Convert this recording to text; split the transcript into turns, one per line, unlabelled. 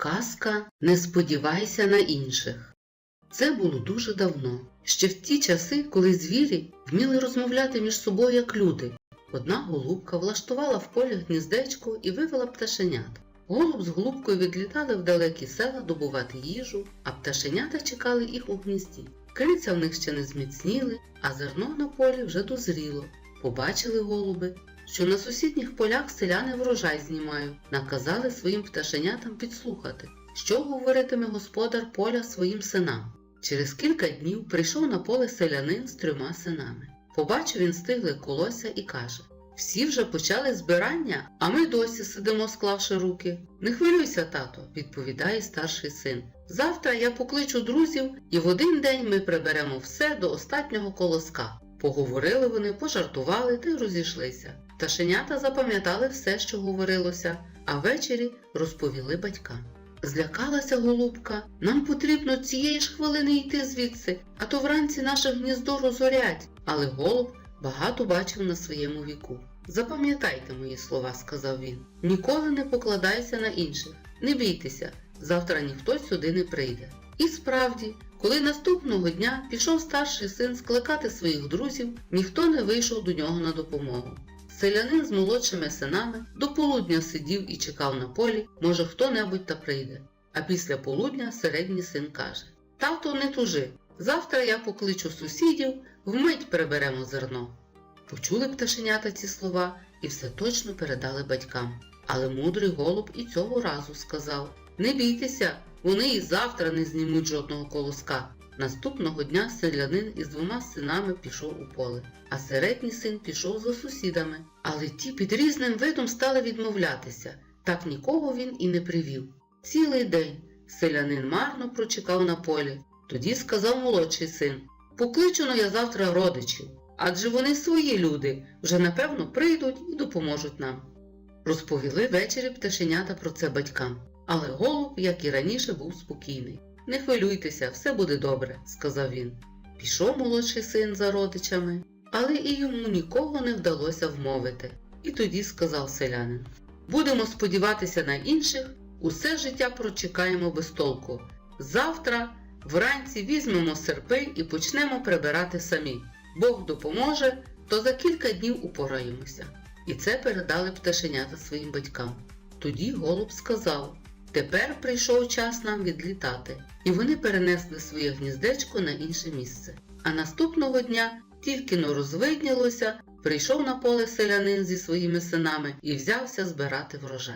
Казка Не сподівайся на інших. Це було дуже давно, ще в ті часи, коли звірі вміли розмовляти між собою як люди. Одна голубка влаштувала в полі гніздечко і вивела пташенят. Голуб з голубкою відлітали в далекі села добувати їжу, а пташенята чекали їх у гнізді. Криця в них ще не зміцніли, а зерно на полі вже дозріло. Побачили голуби, що на сусідніх полях селяни врожай знімають, наказали своїм пташенятам підслухати, що говоритиме господар поля своїм синам. Через кілька днів прийшов на поле селянин з трьома синами. Побачив він стигле колося і каже: Всі вже почали збирання, а ми досі сидимо, склавши руки. Не хвилюйся, тато, відповідає старший син. Завтра я покличу друзів, і в один день ми приберемо все до останнього колоска. Поговорили вони, пожартували та й розійшлися. Пташенята запам'ятали все, що говорилося, а ввечері розповіли батькам. Злякалася голубка, нам потрібно цієї ж хвилини йти звідси, а то вранці наше гніздо розорять. Але голуб багато бачив на своєму віку. Запам'ятайте мої слова, сказав він. Ніколи не покладайся на інших. Не бійтеся, завтра ніхто сюди не прийде. І справді, коли наступного дня пішов старший син скликати своїх друзів, ніхто не вийшов до нього на допомогу. Селянин з молодшими синами до полудня сидів і чекав на полі, може хто-небудь та прийде. А після полудня середній син каже: Тато, не тужи, завтра я покличу сусідів, вмить приберемо зерно. Почули пташенята ці слова і все точно передали батькам. Але мудрий голуб і цього разу сказав: Не бійтеся, вони і завтра не знімуть жодного колоска. Наступного дня селянин із двома синами пішов у поле, а середній син пішов за сусідами. Але ті під різним видом стали відмовлятися. Так нікого він і не привів. Цілий день селянин марно прочекав на полі. Тоді сказав молодший син: Покличено я завтра родичів, адже вони свої люди, вже напевно прийдуть і допоможуть нам. Розповіли ввечері пташенята про це батькам, але голуб, як і раніше, був спокійний. Не хвилюйтеся, все буде добре, сказав він. Пішов молодший син за родичами, але і йому нікого не вдалося вмовити. І тоді сказав селянин: Будемо сподіватися на інших, усе життя прочекаємо без толку. Завтра вранці візьмемо серпи і почнемо прибирати самі. Бог допоможе, то за кілька днів упораємося. І це передали пташенята своїм батькам. Тоді голуб сказав: Тепер прийшов час нам відлітати, і вони перенесли своє гніздечко на інше місце. А наступного дня тільки но розвиднілося, прийшов на поле селянин зі своїми синами і взявся збирати врожай.